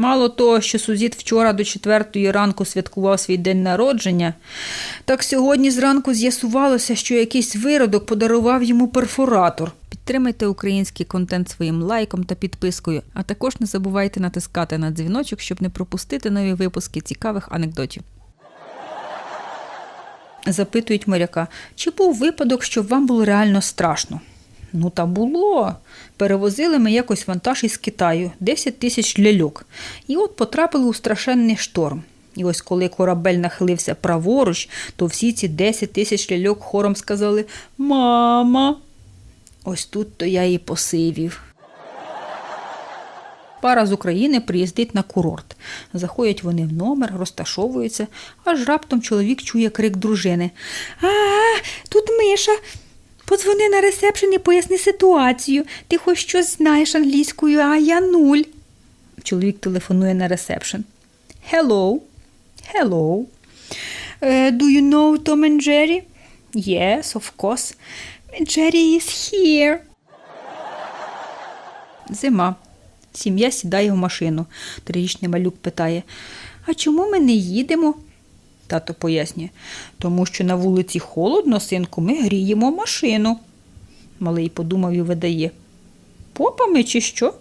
Мало того, що сусід вчора до четвертої ранку святкував свій день народження, так сьогодні зранку з'ясувалося, що якийсь виродок подарував йому перфоратор. Підтримайте український контент своїм лайком та підпискою, а також не забувайте натискати на дзвіночок, щоб не пропустити нові випуски цікавих анекдотів. Запитують моряка, чи був випадок, щоб вам було реально страшно? Ну, та було. Перевозили ми якось вантаж із Китаю 10 тисяч ляльок. І от потрапили у страшенний шторм. І ось коли корабель нахилився праворуч, то всі ці 10 тисяч ляльок хором сказали Мама. Ось тут то я і посивів. Пара з України приїздить на курорт. Заходять вони в номер, розташовуються, аж раптом чоловік чує крик дружини. А, тут Миша. Подзвони на ресепшн і поясни ситуацію. Ти хоч щось знаєш англійською, а я нуль. Чоловік телефонує на ресепшн. Hello. Hello. Uh, do you know Tom and Jerry? Yes, of course. Jerry is here. Зима. Сім'я сідає в машину. Трирічний малюк питає: А чому ми не їдемо? Тато пояснює, тому що на вулиці холодно, синку, ми гріємо машину. Малий подумав і видає. Попами чи що?